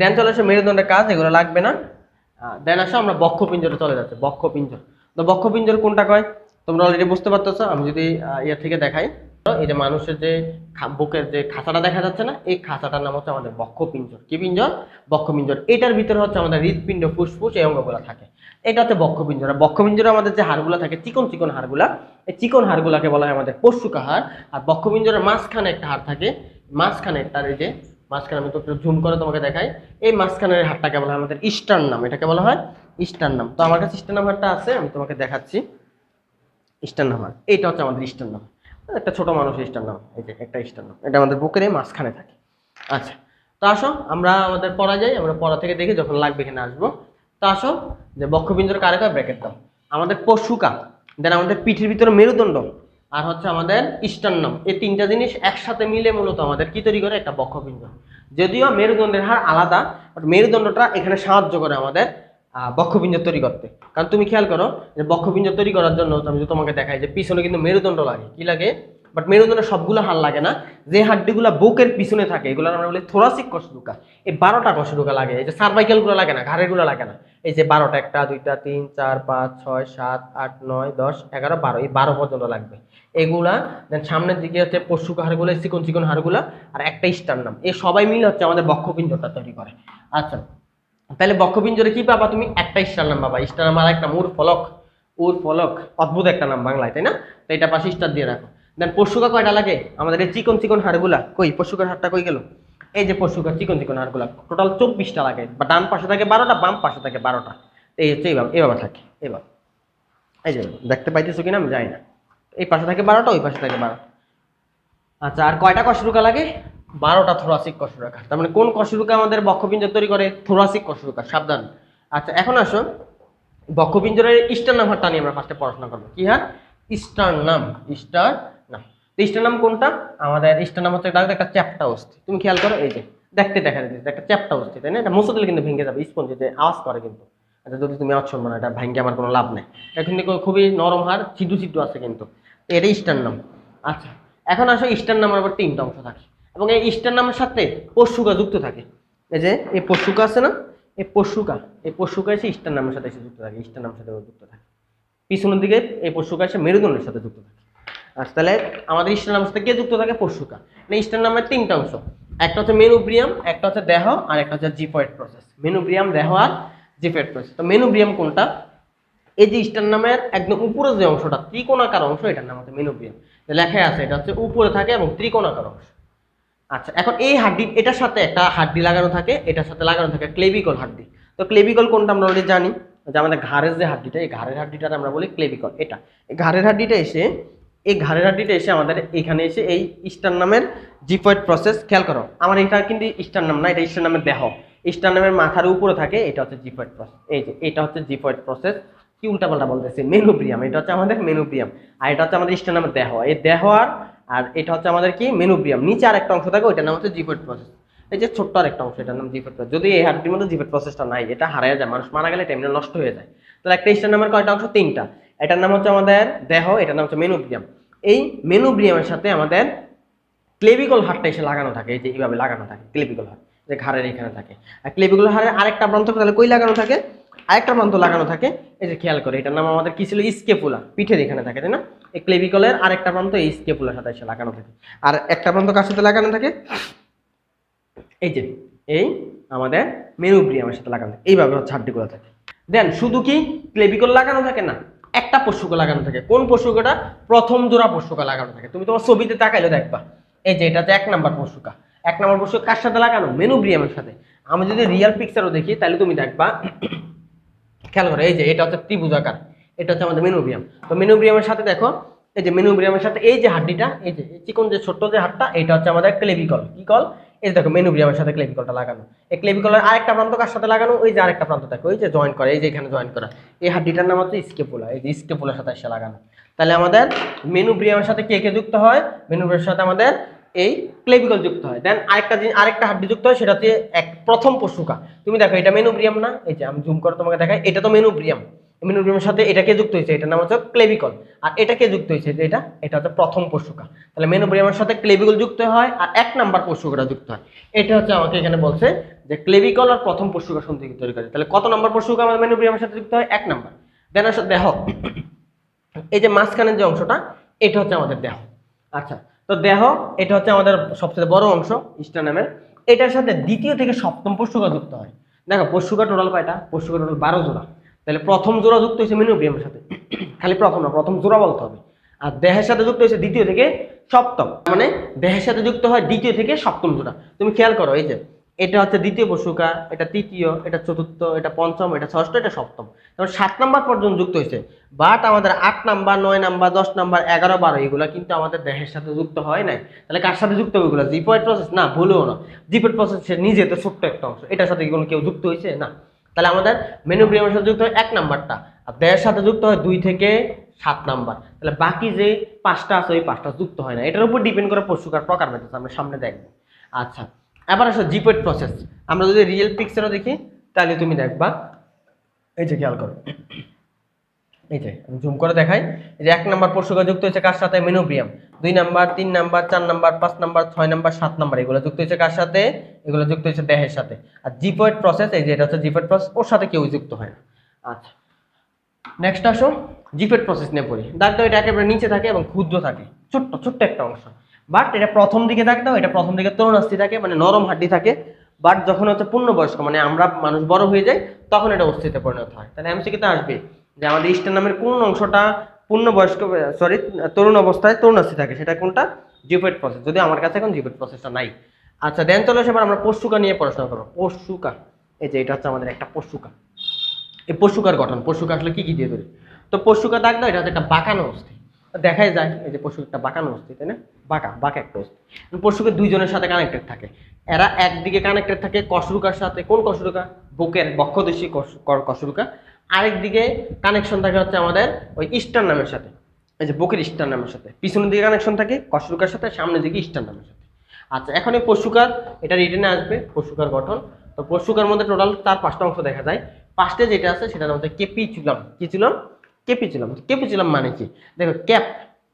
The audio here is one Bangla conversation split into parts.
দেন চলে আসে মেরুদণ্ডের কাজ, এগুলো লাগবে না। দেন আসো, আমরা বক্ষপিঞ্জরে চলে যাচ্ছে, বক্ষপিঞ্জর। তো বক্ষপিঞ্জর কোনটা কয়? তোমরা অলরেডি বুঝতে পারতেছো, আমি যদি ইয়ে থেকে দেখাই। এই যে মানুষের যে বুকের যে খাঁচাটা দেখা যাচ্ছে না, এই খাঁচাটার নাম হচ্ছে আমাদের বক্ষপিঞ্জর। কি পিঞ্জর? বক্ষপিঞ্জর। এটার ভিতরে হচ্ছে আমাদের হৃদপিণ্ড ফুসফুস এই অঙ্গগুলো থাকে। এটা হচ্ছে বক্ষপিঞ্জর। আর বক্ষপিঞ্জরে আমাদের যে হাড়গুলো থাকে, চিকন চিকন হাড়গুলা, এই চিকন হাড়গুলাকে বলা হয় আমাদের পশুকা হাড় আর বক্ষপিঞ্জরের মাঝখানে একটা হাড় থাকে, মাঝখানে তার এই যে মাঝখানে আমি একটু জুম করে তোমাকে দেখাই। এই মাঝখানের হাড়টাকে বলা হয় আমাদের ইস্টার নাম, এটাকে বলা হয় ইস্টার নাম। তো আমার কাছে ইস্টার নাম হাড়টা আছে, আমি তোমাকে দেখাচ্ছি। ইস্টার নাম হাড় এইটা হচ্ছে আমাদের ইস্টার নাম। একটা ছোট মানুষের ইস্টার নাম, এই যে একটা ইস্টার নাম। এটা আমাদের বুকের মাঝখানে থাকে। আচ্ছা তো আসো, আমরা আমাদের পড়া যাই, আমরা পড়া থেকে দেখি যখন লাগবে এখানে আসব। তো আসো, যে বক্ষপিঞ্জর কারে কয়? ব্র্যাকেট দাও। আমাদের পশুকা দেন আমাদের পিঠের ভিতরে মেরুদণ্ড। আর হচ্ছে আমাদের ইষ্টান্নম এই তিনটা জিনিস একসাথে মিলে মূলত আমাদের কি তৈরি করে? একটা বক্ষপিঞ্জর যদিও মেরুদণ্ডের হার আলাদা বাট মেরুদণ্ডটা এখানে সাহায্য করে আমাদের আহ, বক্ষপিঞ্জর তৈরি করতে। কারণ তুমি খেয়াল করো যে বক্ষপিঞ্জর তৈরি করার জন্য আমি যদি তোমাকে দেখাই যে পিছনে কিন্তু মেরুদণ্ড লাগে। কি লাগে? বাট মেরুদণ্ডের সবগুলো হাড় লাগে না। যে হাড্ডিগুলো বুকের পিছনে থাকে এগুলো আমরা বলি থোরাসিক কষ্টরুকা এই বারোটা কষ্টরুকা লাগে এই যে সার্ভাইকেলগুলো লাগে না ঘাড়েরগুলো লাগে না। এই যে বারোটা একটা দুইটা তিন চার পাঁচ ছয় সাত আট নয় দশ এগারো বারো এই বারো পর্যন্ত লাগবে। এগুলা দেন সামনের দিকে হচ্ছে পশুক হাড়গুলো, চিকন চিকন হাড়গুলো, আর একটা স্টার নাম। এই সবাই মিলে হচ্ছে আমাদের বক্ষপিঞ্জরটা তৈরি করে। আচ্ছা তাহলে বক্ষপিঞ্জরে কি পাবা তুমি? একটা স্টার নাম পাবা। স্টার নাম আর একটা মুর ফলক। উর ফলক, অদ্ভুত একটা নাম বাংলায়, তাই না? তো এটা পাশে স্টার দিয়ে রাখো। দেন পশুকা কয়টা লাগে? আমাদের এই চিকন চিকন হাড়গুলা, কই? পশুকার হাড়টা কই গেল? এই যে পশুকার চিকন চিকন হাড়গুলা টোটাল চব্বিশটা লাগে। বা ডান পাশে থাকে বারোটা, বাম পাশে থাকে বারোটা। এই হচ্ছে এইভাবে এইভাবে থাকে, এইভাবে। এই যে দেখতে পাইতেছো কিনা আমি জানি না। এই পাশে থাকে বারোটা, ওই পাশে থাকে বারোটা আচ্ছা আর কয়টা কশরুকা লাগে? বারোটা থোরাসিক কশরুকা তার মানে কোন কশরুকা আমাদের বক্ষপিঞ্জর তৈরি করে? থোরাসিক কশরুকা সাবধান। আচ্ছা এখন আসো। বক্ষপিঞ্জরের ইস্টার নাম হারটা নিয়ে আমরা ফার্স্টে পড়াশোনা করব। কি হার ইস্টার নাম ইস্টার নাম। তো ইস্টার নাম কোনটা? আমাদের ইস্টার নাম হচ্ছে একটা চ্যাপটা অস্থি। তুমি খেয়াল করো, এই যে, দেখতে দেখা যাচ্ছে একটা চ্যাপটা অস্থি, তাই না? এটা মুছে দিলে কিন্তু ভেঙে যাবে স্পঞ্জ যে আওয়াজ করে কিন্তু। এটা যদি তুমি আওয়াজ শুনব না, এটা ভাঙ্গে আমার কোনো লাভ নেই। এটা কিন্তু খুবই নরম হার চিডু চিডু আছে কিন্তু। এটা ইস্টার নাম। আচ্ছা এখন আসো ইস্টার নামের আবার তিনটা অংশ থাকে। এবং এই ইস্টার নামের সাথে পশুকা যুক্ত থাকে। এই যে, এই পশুকা আছে না? এই পশুকা এই পশুকা এসে ইস্টার নামের সাথে এসে যুক্ত থাকে ইস্টার নামের সাথে যুক্ত থাকে। পিছনের দিকে এই পশুকা এসে মেরুদণ্ডের সাথে যুক্ত থাকে। আচ্ছা তাহলে আমাদের ইস্টার নামের সাথে কে যুক্ত থাকে? পশুকা। মানে ইস্টার নামের তিনটা অংশ। একটা হচ্ছে মেনুব্রিয়াম একটা হচ্ছে দেহ, আর একটা হচ্ছে জিপয়েড প্রসেস। মেনুব্রিয়াম দেহ আর জিপয়েড প্রসেস। তো মেনুব্রিয়াম কোনটা? এই যে ইস্টার নামের একদম উপরে যে অংশটা, ত্রিকোণাকার অংশ, এটার নাম হচ্ছে মেনুব্রিয়াম লেখায় আছে, এটা হচ্ছে উপরে থাকে এবং ত্রিকোণাকার অংশ। আচ্ছা এখন এই হাড্ডি, এটার সাথে একটা হাড্ডি লাগানো থাকে, এটার সাথে লাগানো থাকে ক্লেভিকল হাড্ডি। তো ক্লেভিকল কোনটা আমরা অলরেডি জানি? যে আমাদের ঘাড়ের যে হাড্ডিটা, এই ঘাড়ের হাড্ডিটা আমরা বলি ক্লেভিকল, এটা। এই ঘাড়ের হাড্ডিটা এসে, এই ঘাড়ের হাড্ডিটা এসে আমাদের এখানে এসে এই ইস্টার নামের জিপয়েড প্রসেস, খেয়াল করো, আমার এটা কিন্তু ইস্টার নাম না, এটা ইস্টার নামের দেহ। ইস্টার নামের মাথার উপরে থাকে, এটা হচ্ছে জিপয়েড প্রসেস। এই যে, এটা হচ্ছে জিপয়েড প্রসেস। কি উল্টাপাল্টা বলতেছি? মেনুব্রিয়াম এটা হচ্ছে আমাদের মেনুব্রিয়াম আর এটা হচ্ছে আমাদের ইস্টার নামের দেহ। এই দেহ আর আর এটা হচ্ছে আমাদের কি? মেনুব্রিয়াম নিচে আর একটা অংশ থাকে, ওইটার নাম হচ্ছে জিপয়েড প্রসেস এই যে ছোট্ট আর একটা অংশ, এটার নাম জিপয়েড প্রসেস যদি এই হাড্ডির মধ্যে জিপয়েড প্রসেসটা নাই, এটা হারায় যায়। মানুষ মারা গেলে টেমনে নষ্ট হয়ে যায়। তাহলে একটা ইস্টার নামের কয়টা অংশ? তিনটা। এটার নাম হচ্ছে আমাদের দেহ, এটার নাম হচ্ছে মেনুব্রিয়াম এই মেনুব্রিয়ামের সাথে আমাদের ক্লেভিকল হাড়টা এসে লাগানো থাকে। এই যে এইভাবে লাগানো থাকে, ক্লেভিকল হাড়। যে ঘাড়ের এখানে থাকে। আর ক্লেভিকল হাড়ের আরেকটা প্রান্ত তাহলে কই লাগানো থাকে? আরেকটা প্রান্ত লাগানো থাকে, এই যে খেয়াল করে, এটার নাম আমাদের কি ছিল? স্কেপুলা। পিঠের এখানে থাকে, তাই না? এই ক্লেভিকলের আরেকটা প্রান্ত এই স্কেপুলার সাথে এসে লাগানো থাকে। আর একটা প্রান্ত কার সাথে লাগানো থাকে? এই যে, এই আমাদের মেনুব্রিয়ামের সাথে লাগানো থাকে। এইভাবে হচ্ছে হাড্ডিগুলো থাকে। দেন, শুধু কি ক্লেভিকল লাগানো থাকে না, একটা পশুকে লাগানো থাকে। কোন পশুকাটা প্রথম জোড়া পশুকা লাগানো থাকে। তুমি তোমার ছবিতে তাকাইলে দেখবা। এই যে এটা হচ্ছে এক নাম্বার পশুকা এক নাম্বার পশু কার সাথে লাগানো? মেনুব্রিয়ামের সাথে। আমি যদি রিয়েল পিকচারও দেখি, তাহলে তুমি দেখবা খেয়াল করো, এই যে এটা হচ্ছে ত্রিভুজাকার এটা হচ্ছে আমাদের মেনুব্রিয়াম। তো মেনুব্রিয়ামের সাথে দেখো, এই যে মেনুব্রিয়ামের সাথে এই যে হাড্ডিটা, এই যে চিকন যে ছোট্ট যে হাড়টা এটা হচ্ছে আমাদের ক্লেভিকল। কি কল? এই যে দেখো, মেনুব্রিয়ামের সাথে ক্লেভিকলটা লাগানো। এই ক্লেভিকলের আরেকটা প্রান্ত কার সাথে লাগানো? ওই যে আরেকটা প্রান্ত দেখো, ওই যে জয়েন করে, এই যে এখানে জয়েন করা। এই হাড্ডিটার নাম হচ্ছে স্কেপুলা এই যে স্কেপুলার সাথে এসে লাগানো। তাহলে আমাদের মেনুব্রিয়ামের সাথে কে কে যুক্ত হয়? মেনুব্রিয়ামের সাথে আমাদের এই ক্লেভিকল যুক্ত হয়। দেন আরেকটা জিনিস আরেকটা হাড্ডি যুক্ত হয়, সেটা হচ্ছে এক প্রথম পশুকা। তুমি দেখো, এটা মেনুব্রিয়াম না? এই যে আমি জুম করে তোমাকে দেখাই, এটা তো মেনুব্রিয়াম। মেনোব্রিয়ামের সাথে এটাকে যুক্ত হয়েছে, এটার নাম হচ্ছে ক্লেভিকল আর এটাকে যুক্ত হয়েছে, যে এটা এটা হচ্ছে প্রথম পশুকা। তাহলে মেনোব্রিয়ামের সাথে ক্লেভিকল যুক্ত হয়, আর এক নাম্বার পশুকাটা যুক্ত হয়। এটা হচ্ছে আমাকে এখানে বলছে যে ক্লেভিকল আর প্রথম পশুকা সন্ধিকে তৈরি করে। তাহলে কত নাম্বার পশুকা আমাদের মেনোব্রিয়ামের সাথে যুক্ত হয়? এক নাম্বার। দেন আসলে দেহ। এই যে মাঝখানের যে অংশটা, এটা হচ্ছে আমাদের দেহ। আচ্ছা তো দেহ, এটা হচ্ছে আমাদের সবচেয়ে বড় অংশ ইস্টানামের এটার সাথে দ্বিতীয় থেকে সপ্তম পশুকা যুক্ত হয়। দেখো পশুকা টোটাল কয়টা? পশুকা টোটাল বারো জোড়া। তাহলে প্রথম জোড়া যুক্ত হয়েছে মিনোপিয়ামের সাথে। খালি প্রথম না, প্রথম জোড়া বলতে হবে। আর দেহের সাথে যুক্ত হয়েছে দ্বিতীয় থেকে সপ্তম। মানে দেহের সাথে যুক্ত হয় দ্বিতীয় থেকে সপ্তম জোড়া। তুমি খেয়াল করো, এই যে এটা হচ্ছে দ্বিতীয় পশুকা এটা তৃতীয়, এটা চতুর্থ, এটা পঞ্চম, এটা ষষ্ঠ, এটা সপ্তম। তারপর সাত নাম্বার পর্যন্ত যুক্ত হয়েছে। বাট আমাদের আট নাম্বার, নয় নাম্বার, দশ নাম্বার, এগারো, বারো, এগুলো কিন্তু আমাদের দেহের সাথে যুক্ত হয় নাই। তাহলে কার সাথে যুক্ত হবে এগুলো? জিপয়েড প্রসেস না, ভুলেও না। জিপয়েড প্রসেস সে নিজে তো ছোট্ট একটা অংশ। এটার সাথে কোনো কেউ যুক্ত হয়েছে? না। তাহলে আমাদের মেনুব্রিয়ামের সাথে যুক্ত হয় এক নাম্বারটা। আর দেহের সাথে যুক্ত হয় দুই থেকে সাত নাম্বার। তাহলে বাকি যে পাঁচটা আছে, ওই পাঁচটা যুক্ত হয় না। এটার উপর ডিপেন্ড করে পশুকার প্রকার আমরা সামনে দেখব। আচ্ছা। এবার আসো জিপেড প্রসেস আমরা যদি রিয়েল পিকচারও দেখি, তাহলে তুমি দেখবা, এই যে খেয়াল করো। এই যে, আমি জুম করে দেখাই। যে এক নাম্বার পশুকা যুক্ত হয়েছে কার সাথে? মেনোব্রিয়াম। দুই নাম্বার, তিন নাম্বার, চার নাম্বার, পাঁচ নাম্বার, ছয় নাম্বার, সাত নাম্বার, এগুলো যুক্ত হয়েছে কার সাথে? এগুলো যুক্ত হয়েছে দেহের সাথে। আর জিপয়েড প্রসেস এই যে এটা হচ্ছে জিপয়েড প্রসেস ওর সাথে কেউ যুক্ত হয় না। আচ্ছা। নেক্সট আসো জিপেড প্রসেস নিয়ে পড়ি। দাগ এটা একেবারে নিচে থাকে এবং ক্ষুদ্র থাকে। ছোট্ট ছোট্ট একটা অংশ। বাট এটা প্রথম দিকে দাগ দাও এটা প্রথম দিকে তরুণাস্থি থাকে মানে নরম হাড্ডি থাকে। বাট যখন হচ্ছে পূর্ণবয়স্ক মানে আমরা মানুষ বড় হয়ে যাই, তখন এটা অস্থিতে পরিণত হয়। তাহলে এমসিকিতে আসবে যে আমাদের ইস্টার নামের কোন অংশটা পূর্ণবয়স্ক সরি তরুণ অবস্থায় তরুণাস্থি থাকে, সেটা কোনটা? Xiphoid process. যদি আমার কাছে এখন জিপেড প্রসেসটা নাই। আচ্ছা দেন চলো এবার আমরা পশুকা নিয়ে পড়াশোনা করব। পশুকা, এই যে এটা হচ্ছে আমাদের একটা পশুকা। এই পশুকার গঠন, পশুকা আসলে কি কি দিয়ে তৈরি? তো পশুকা দাগ দাও এটা হচ্ছে একটা বাঁকানো অস্থি। দেখাই যায়, এই যে পশু একটা বাঁকানো অস্থি তাই না? বাঁকা বাঁকা একটা অস্থি পশুকে দুইজনের সাথে কানেক্টেড থাকে। এরা একদিকে কানেক্টেড থাকে কশরুকার সাথে, কোন কশরুকা বুকের বক্ষদেশী কশ- ক- কশরুকা আরেক দিকে কানেকশন থাকে হচ্ছে আমাদের ওই ইস্টার নামের সাথে। এই যে বুকের ইস্টার নামের সাথে। পিছনের দিকে কানেকশন থাকে কশরুকার সাথে, সামনের দিকে ইস্টার নামের সাথে। আচ্ছা এখন এই পশুকার, এটা রিটেনে আসবে, পশুকার গঠন। তো পশুকার মধ্যে টোটাল তার পাঁচটা অংশ দেখা যায়। পাঁচটা যেটা আছে, সেটার মধ্যে কেপিচুলাম। কি ছিলাম কেপিচুলাম কেপিচুলাম মানে কি? দেখো, ক্যাপ,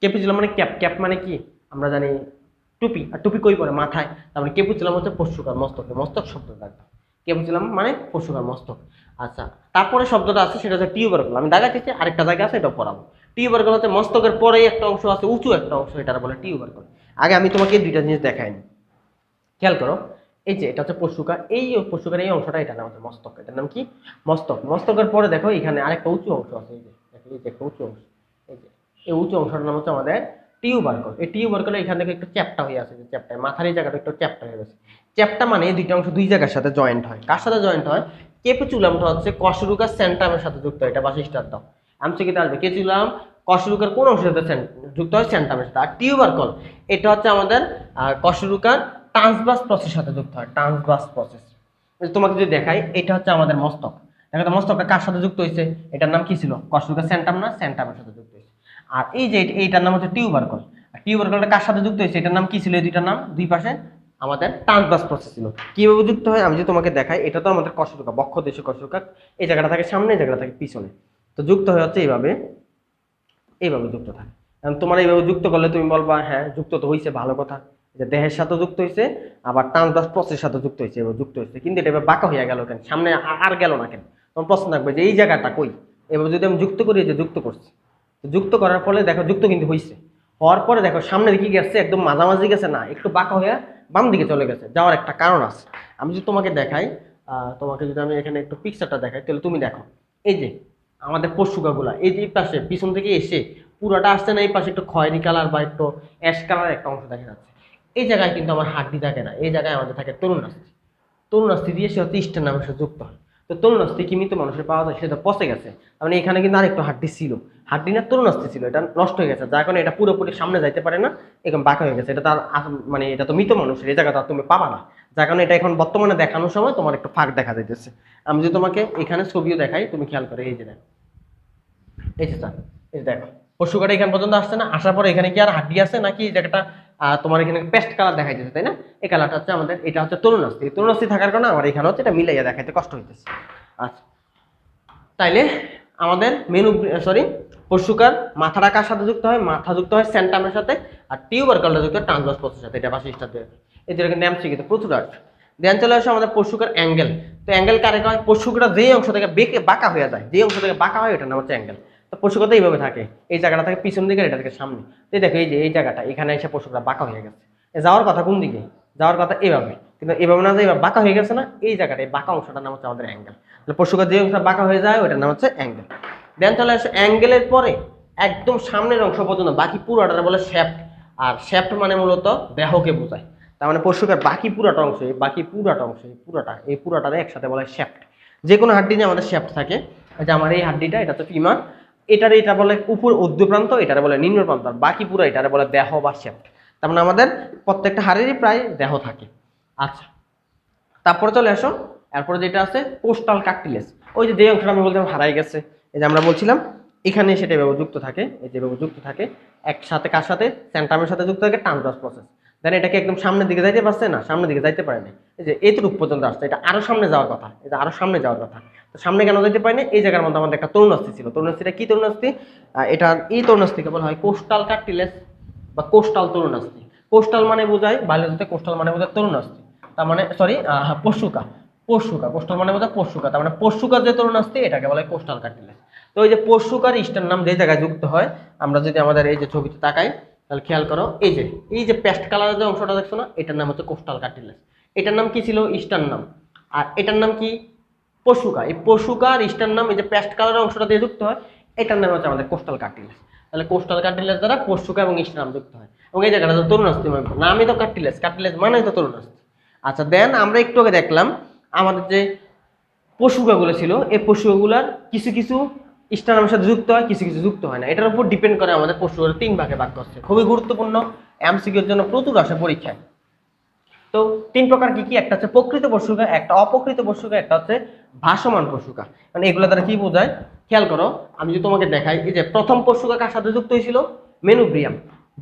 কেপিচুলাম মানে ক্যাপ ক্যাপ মানে কি? আমরা জানি টুপি, আর টুপি কই পরে মাথায়। তারপরে কেপুচুলাম হচ্ছে পশুকার মস্তকে মস্তক শব্দ থাকবে কেপুচুলাম মানে পশুকার মস্তক। আচ্ছা তারপরে শব্দটা আছে, সেটা হচ্ছে টিউবারকুল। আমি দাগাচ্ছি আরেকটা জায়গা আছে এটা পড়াবো। টিউবারকুল হচ্ছে মস্তকের পরেই একটা অংশ আছে, উঁচু একটা অংশ এটা বলে টিউবারকুল। আগে আমি তোমাকে দুইটা জিনিস দেখাইনি খেয়াল করো, এই যে এটা হচ্ছে পশুকা, এই পশুকার এই অংশটা এটা নাম হচ্ছে মস্তক। এটার নাম কি? মস্তক। মস্তকের পরে দেখো, এখানে আরেকটা উঁচু অংশ আছে, এই যে এই যে উঁচু অংশ। এই যে উঁচু অংশটার নাম হচ্ছে আমাদের টিউবারকল। এই টিউবারকল এখান থেকে একটু চ্যাপটা হয়ে আছে চ্যাপটা মাথার এই জায়গাটা একটু চ্যাপটা হয়ে গেছে। চ্যাপটা মানে এই দুইটা অংশ দুই জায়গার সাথে জয়েন্ট হয়। কার সাথে জয়েন্ট হয়? কেপুচুলামটা হচ্ছে কশরুকা সেন্টামের সাথে যুক্ত। হয় এটা বাসিস্টার দাও। আমি কি আসবে কেচুলাম কশরুকার কোন অংশের সাথে যুক্ত হয়? সেন্টামের সাথে। আর টিউবারকল, এটা হচ্ছে আমাদের কশরুকার ট্রান্সবাস প্রসেসের সাথে যুক্ত হয়। ট্রান্সবাস প্রসেস তোমাকে যদি দেখাই, এটা হচ্ছে আমাদের মস্তক। দেখো মস্তকটা কার সাথে যুক্ত হয়েছে? এটার নাম কি ছিল? কশরুকার সেন্টাম না সেন্টামের সাথে যুক্ত হয়েছে। আর এই যে এইটার নাম হচ্ছে টিউবারকল আর টিউবারকলটা কার সাথে যুক্ত হয়েছে? এটার নাম কি ছিল? এই দুইটার নাম? দুই পাশে আমাদের ট্রান্সবাস প্রসেস ছিল। কীভাবে যুক্ত হয়? আমি যদি তোমাকে দেখাই, এটা তো আমাদের কশরুকা বক্ষ দেশে কশরুকা এই জায়গাটা থাকে সামনে, এই জায়গাটা থাকে পিছনে। তো যুক্ত হয়ে হচ্ছে এইভাবে এইভাবে যুক্ত থাকে। তোমার এইভাবে যুক্ত করলে তুমি বলবা হ্যাঁ যুক্ত তো হয়েছে ভালো কথা। যে দেহের সাথে যুক্ত হয়েছে আবার ট্রান্সবাস প্রসেসের সাথে যুক্ত হয়েছে এবার যুক্ত হয়েছে কিন্তু এটা এবার বাঁকা হয়ে গেল কেন? সামনে আর গেল না কেন? তোমার প্রশ্ন থাকবে যে, এই জায়গাটা কই? এবার যদি আমি যুক্ত করি যে যুক্ত করছি। যুক্ত করার ফলে দেখো যুক্ত কিন্তু হয়েছে হওয়ার পরে দেখো সামনে দিকে গেছে, একদম মাঝামাঝি গেছে না, একটু বাঁকা হয়ে বাম দিকে চলে গেছে। যাওয়ার একটা কারণ আছে। আমি যদি তোমাকে দেখাই তোমাকে যদি আমি এখানে একটু পিকচারটা দেখাই, তাহলে তুমি দেখো। এই যে আমাদের পশুকাগুলা এই যে পাশে, পিছন থেকে এসে পুরোটা আসছে না, এই পাশে একটু খয়েরি কালার বা একটু অ্যাশ কালার একটা অংশ দেখা যাচ্ছে। এই জায়গায় কিন্তু আমার হাড্ডি থাকে না, এই জায়গায় আমাদের থাকে তরুণ আস্তি তরুণ আস্তি দিয়ে সে হচ্ছে ইস্টার নামের সাথে যুক্ত হয়। তো তরুণ আস্তি কি মৃত মানুষের পাওয়া যায় সেটা পচে গেছে। মানে এখানে কিন্তু আরেকটু হাড্ডি ছিল। হাড্ডি না তরুণ আস্তি ছিল, এটা নষ্ট হয়ে গেছে। যার কারণে এটা পুরোপুরি সামনে যাইতে পারে না এরকম বাঁকা হয়ে গেছে। এটা তার মানে এটা তো মৃত মানুষের এই জায়গাটা তুমি পাবা না। যার কারণে এটা এখন বর্তমানে দেখানোর সময় তোমার একটু ফাঁক দেখা যাইতেছে। আমি যদি তোমাকে এখানে ছবিও দেখাই, তুমি খেয়াল করে এই যে দেখো। এই যে স্যার, এই দেখো। পশুকাটা এখান পর্যন্ত আসছে না, আসার পরে এখানে কি আর হাড্ডি আছে নাকি জায়গাটা তোমার এখানে পেস্ট কালার দেখাই দিচ্ছে তাই না? এই কালারটা হচ্ছে আমাদের, এটা হচ্ছে তরুণ আস্তি তরুণ আস্তি থাকার কারণে আমার এখানে হচ্ছে এটা মিলাইয়া দেখাইতে কষ্ট হইতেছে। আচ্ছা। তাইলে আমাদের মেনু সরি পশুকার মাথাটা কার সাথে যুক্ত হয়? মাথা যুক্ত হয় সেন্টামের সাথে আর টিউবারকালটা যুক্ত হয় ট্রান্সভার্স প্রসেসের সাথে, এটা পাশে স্টার দিয়ে দুটোকে নাম শিখিত প্রচুর আসবে দেন চলে আসে আমাদের পশুকার অ্যাঙ্গেল তো অ্যাঙ্গেল কারে কয়? পশুকটা যেই অংশ থেকে বেঁকে বাঁকা হয়ে যায় যে অংশ থেকে বাঁকা হয়, ওটার নাম হচ্ছে অ্যাঙ্গেল পশুকতা এইভাবে থাকে। এই জায়গাটা থাকে পিছন দিকে এটা থেকে সামনে। তো দেখো, এই যে, এই জায়গাটা, এখানে এসে পশুকটা বাঁকা হয়ে গেছে। যাওয়ার কথা কোন দিকে? যাওয়ার কথা এভাবে। কিন্তু এভাবে না যে এবার বাঁকা হয়ে গেছে না, এই জায়গাটা, এই বাঁকা অংশটার নাম হচ্ছে আমাদের অ্যাঙ্গেল তাহলে পশুকার যে অংশটা বাঁকা হয়ে যায় ওটার নাম হচ্ছে অ্যাঙ্গেল দেন চলে আসে অ্যাঙ্গেলের পরে, একদম সামনের অংশ পর্যন্ত, বাকি পুরোটা বলে শ্যাফট আর শ্যাফট মানে মূলত দেহকে বোঝায়। তার মানে পশুকার বাকি পুরাটা অংশ, এই বাকি পুরাটা অংশ, এই পুরাটা, এই পুরাটারে একসাথে বলে শ্যাফট যে কোনো হাড্ডি নিয়ে আমাদের শ্যাফট থাকে। যে আমার এই হাড্ডিটা, এটা তো ফিমার এটার এটা বলে উপর উদ্য প্রান্ত এটারে বলে নিম্ন প্রান্ত, আর বাকি পুরো এটারে বলে দেহ বা শ্যাফট তার মানে আমাদের প্রত্যেকটা হাড়েরই প্রায় দেহ থাকে। আচ্ছা তারপরে চলে আসো, এরপরে যেটা আছে কোস্টাল কার্টিলেজ ওই যে যে অংশটা আমি বলছিলাম হারাই গেছে। এই যে আমরা বলছিলাম, এখানে সেটা এভাবে যুক্ত থাকে, এই যে এভাবে যুক্ত থাকে, একসাথে কার সাথে? সেন্টামের সাথে যুক্ত থাকে ট্রান্সভার্স প্রসেস দেন এটাকে একদম সামনের দিকে যাইতে পারছে না, সামনের দিকে যাইতে পারে না এই যে এইটুকু পর্যন্ত আসছে, এটা আরও সামনে যাওয়ার কথা, এটা আরও সামনে যাওয়ার কথা। তো সামনে কেন যাইতে পারে না এই জায়গার মধ্যে আমাদের একটা তরুণাস্থি ছিল। তরুণাস্থিটা কি তরুণাস্থি? এটা এই তরুণাস্থিকে বলা হয় কোস্টাল কার্টিলেজ বা কোস্টাল তরুণাস্থি। কোস্টাল মানে বোঝায় বায়োলজিতে কোস্টাল মানে বোঝায় তরুণাস্থি। তার মানে সরি পশুকা। পশুকা, কোস্টাল মানে বোঝায় পশুকা। তার মানে পশুকার যে তরুণাস্থি, এটাকে বলা হয় কোস্টাল কার্টিলেজ। তো ওই যে পশুকার ইস্টার নাম যে জায়গায় যুক্ত হয়, আমরা যদি আমাদের এই যে ছবিতে তাকাই তাহলে খেয়াল করো, এই যে এই যে পেস্ট কালারের যে অংশটা দেখছ না, এটার নাম হচ্ছে কোস্টাল কার্টিলেজ এটার নাম কি ছিল? ইস্টার নাম। আর এটার নাম কি? পশুকা। এই পশুকা আর ইস্টার নাম, এই যে পেস্ট কালারের অংশটা দিয়ে যুক্ত হয়, এটার নাম হচ্ছে আমাদের কোস্টাল কার্টিলেজ তাহলে কোস্টাল কার্টিলেজ দ্বারা পশুকা এবং ইস্টার নাম যুক্ত হয়। এবং এই জায়গাটা তো মানে নামই তো কার্টিলেজ কার্টিলেজ মানে তো তরুণাস্থি আচ্ছা দেন আমরা একটু আগে দেখলাম, আমাদের যে পশুকাগুলো ছিল, এই পশুগুলার কিছু কিছু স্টানামের সাথে যুক্ত হয়, কিছু কিছু যুক্ত হয় না। এটার উপর ডিপেন্ড করে আমাদের পশুগুলো তিন ভাগে ভাগ করছে। খুবই গুরুত্বপূর্ণ এমসিকিউর জন্য প্রচুর আসে পরীক্ষায়। তো তিন প্রকার কি কি? একটা হচ্ছে প্রকৃত পশুকা একটা অপকৃত পশুকা একটা হচ্ছে ভাসমান পশুকা মানে এগুলো দ্বারা কি বোঝায়? খেয়াল করো, আমি যদি তোমাকে দেখাই, এই যে প্রথম পশুকা কার সাথে যুক্ত হয়েছিল? মেনুব্রিয়াম।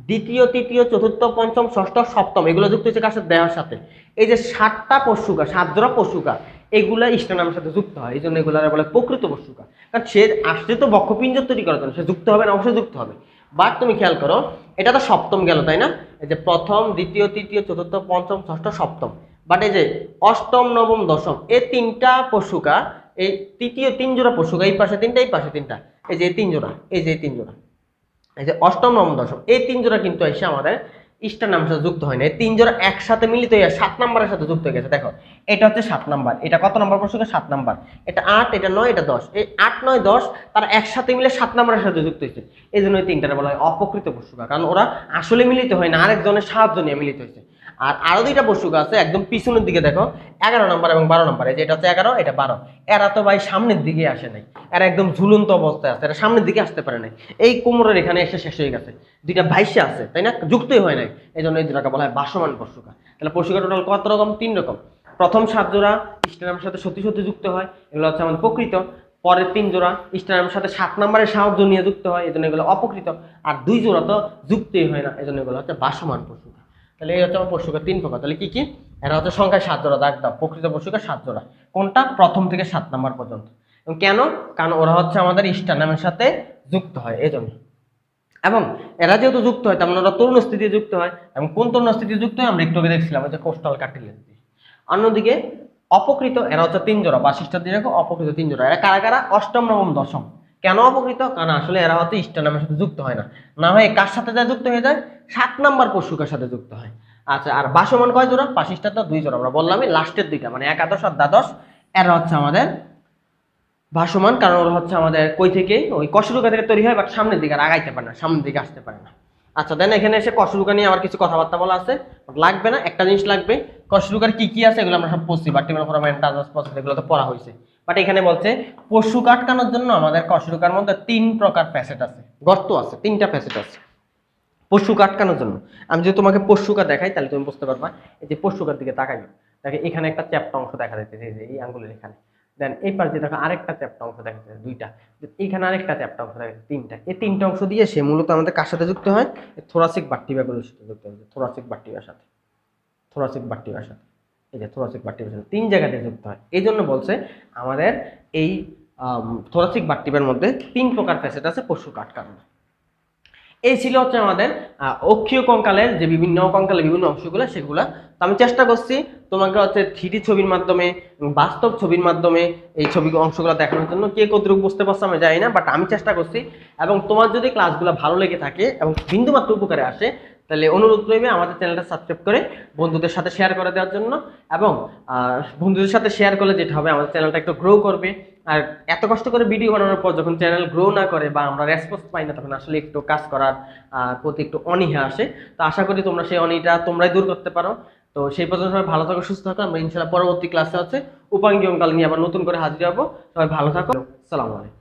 দ্বিতীয়, তৃতীয়, চতুর্থ, পঞ্চম, ষষ্ঠ, সপ্তম, এগুলো যুক্ত হয়েছে কার সাথে? দেহের সাথে। এই যে সাতটা পশুকা সাত জোড়া পশুকা এগুলা ইষ্টানামের সাথে যুক্ত হয় এই জন্য এগুলার বলে প্রকৃত পশুকা কারণ সে আসছে তো বক্ষপিঞ্জর তৈরি করার জন্য সে যুক্ত হবে না, অবশ্যই যুক্ত হবে। বাট তুমি খেয়াল করো, এটা তো সপ্তম গেল, তাই না? এই যে প্রথম, দ্বিতীয়, তৃতীয়, চতুর্থ, পঞ্চম, ষষ্ঠ, সপ্তম। বাট এই যে অষ্টম, নবম, দশম এই তিনটা পশুকা, এই তৃতীয় তিন জোড়া পশুকা, এই পাশে তিনটা, এই পাশে তিনটা। এই যে তিন জোড়া, এই যে তিন জোড়া। এই যে অষ্টম, নবম, দশম, এই তিন জোড়া কিন্তু এসে আমাদের ইস্টার নামের সাথে যুক্ত হয় না এই তিন জোড়া একসাথে মিলিত হয়ে সাত নাম্বারের সাথে যুক্ত হয়ে গেছে। দেখো, এটা হচ্ছে সাত নাম্বার। এটা কত নাম্বার প্রশ্ন সাত নাম্বার। এটা আট, এটা নয়, এটা দশ। এই আট, নয়, দশ তারা একসাথে মিলে সাত নাম্বারের সাথে যুক্ত হয়েছে। এই জন্য এই তিনটারে বলা হয় অপকৃত পশুকা কারণ ওরা আসলে মিলিত হয় না, আরেকজনের সাহায্য নিয়ে মিলিত হয়েছে। আর আরও দুইটা পশুকা আছে, একদম পিছনের দিকে দেখো, এগারো নাম্বার এবং বারো নাম্বার যে এটা হচ্ছে এগারো, এটা বারো। এরা তো ভাই সামনের দিকে আসে নাই। এরা একদম ঝুলন্ত অবস্থায় আছে, এরা সামনের দিকে আসতে পারে নাই। এই কোমরের এখানে এসে শেষ হয়ে গেছে। দুইটা ভাইসে আছে, তাই না? যুক্তই হয় নাই। এই জন্য এই দুটাকে বলা হয় বাসমান পশুকা তাহলে পশুকা টোটাল কত রকম? তিন রকম। প্রথম সাত জোড়া ইস্টানামের সাথে সত্যি সত্যি যুক্ত হয়, এগুলো হচ্ছে আমাদের প্রকৃত। পরের তিন জোড়া ইস্টানামের সাথে সাত নম্বরের সাহায্য নিয়ে যুক্ত হয়, এই জন্য এগুলো অপকৃত আর দুই জোড়া তো যুক্তই হয় না, এই জন্য এগুলো হচ্ছে বাসমান পশুকা তাহলে এই হচ্ছে আমার পশুকা তিন প্রকার। তাহলে কি কি? এরা হচ্ছে সংখ্যায় সাত জোড়া, দাগ দাও। প্রকৃত পশুকা সাত জোড়া। কোনটা? প্রথম থেকে সাত নাম্বার পর্যন্ত। এবং কেন? কারণ ওরা হচ্ছে আমাদের ইস্টানামের সাথে যুক্ত হয়, এই জন্য। এবং এরা যেহেতু যুক্ত হয়, তার মানে ওরা তরুণ স্থিতি যুক্ত হয়। এবং কোন তরুণ স্থিতি যুক্ত হয়? আমরা একটু আগে দেখছিলাম যে কোস্টাল কার্টিলেজ অন্যদিকে, অপকৃত, এরা হচ্ছে তিন জোড়া। দিয়ে রাখো, অপকৃত তিন জোড়া। এরা কারা কারা? অষ্টম নবম দশম। কেন অপকৃত? কারণ আসলে এরা হচ্ছে ইষ্টানামের সাথে যুক্ত হয় না। না হয় কার সাথে যা যুক্ত হয়ে যায়? সাত নাম্বার পশুকার সাথে যুক্ত হয়? আচ্ছা আর বাসমান কয় জোড়া? পাশিষ্ঠা তো দুই জোড়া। আমরা বললামই লাস্টের দুইটা মানে একাদশ আর দ্বাদশ। এরা হচ্ছে আমাদের ভাসমান কারণ ওরা হচ্ছে আমাদের কই থেকে ওই কশরুকা থেকে তৈরি হয় বাট সামনের দিকে আর আগাইতে পারে না, সামনের দিকে আসতে পারে না। আচ্ছা দেন এখানে এসে কশরুকা নিয়ে আমার কিছু কথাবার্তা বলা আছে। লাগবে না, একটা জিনিস লাগবে। কশরুকার কি কি আছে, এগুলো আমরা সব পড়ছি বাটিমের ফোরামেন্ট প্রসেস এগুলো তো পড়া হয়েছে বাট এখানে বলছে, পশু কাটকানোর জন্য আমাদের কশরুকার মধ্যে তিন প্রকার প্যাসেট আছে। গর্ত আছে, তিনটা প্যাসেট আছে। পশু কাটকানোর জন্য। আমি যদি তোমাকে পশুকা দেখাই, তাহলে তুমি বুঝতে পারবা, এই যে পশুকার দিকে তাকাই দেখে, এখানে একটা চ্যাপ্টা অংশ দেখা যাচ্ছে এই যে এই আঙ্গুলের এখানে। দেন এই পাশে দেখো, আরেকটা চ্যাপ্টা অংশ দেখা যাচ্ছে দুইটা। এখানে আরেকটা চ্যাপ্টা অংশ দেখা যাচ্ছে তিনটা। এই তিনটা অংশ দিয়ে সে মূলত আমাদের কার সাথে যুক্ত হয়? থোরাসিক বাট্টিবাগুলোর সাথে যুক্ত হয় থোরাসিক বাট্টিবার সাথে। থোরাসিক বাট্টিবার সাথে। এই যে থোরাসিক বাট্টিবার সাথে তিন জায়গাতে যুক্ত হয়। এই জন্য বলছে আমাদের এই থোরাসিক বাট্টিপের মধ্যে তিন প্রকার ফ্যাসেট আছে পশু কাঠকারণ। এই ছিল হচ্ছে আমাদের অক্ষীয় কঙ্কালের যে বিভিন্ন কঙ্কালের বিভিন্ন অংশগুলো, সেগুলো। তো আমি চেষ্টা করছি তোমাকে হচ্ছে থ্রি ছবির মাধ্যমে বাস্তব ছবির মাধ্যমে এই ছবি অংশগুলো দেখানোর জন্য কে কতটুকু বুঝতে পারছ আমি জানি না বাট আমি চেষ্টা করছি। এবং তোমার যদি ক্লাসগুলো ভালো লেগে থাকে এবং বিন্দুমাত্র উপকারে আসে তাহলে অনুরোধ রইবে আমাদের চ্যানেলটা সাবস্ক্রাইব করে বন্ধুদের সাথে শেয়ার করে দেওয়ার জন্য এবং বন্ধুদের সাথে শেয়ার করলে যেটা হবে, আমাদের চ্যানেলটা একটু গ্রো করবে। আর এত কষ্ট করে ভিডিও বানানোর পর যখন চ্যানেল গ্রো না করে বা আমরা রেসপন্স পাই না, তখন আসলে একটু কাজ করার প্রতি একটু অনীহা আসে। তো আশা করি তোমরা সেই অনীহা তোমরাই দূর করতে পারো। তো সেই পর্যন্ত সবাই ভালো থাকো, সুস্থ থাকো। আমরা ইনশাল্লাহ পরবর্তী ক্লাসে হচ্ছে অঙ্কাল নিয়ে আবার নতুন করে হাজির হব। সবাই ভালো থাকো। সালাম আলাইকুম।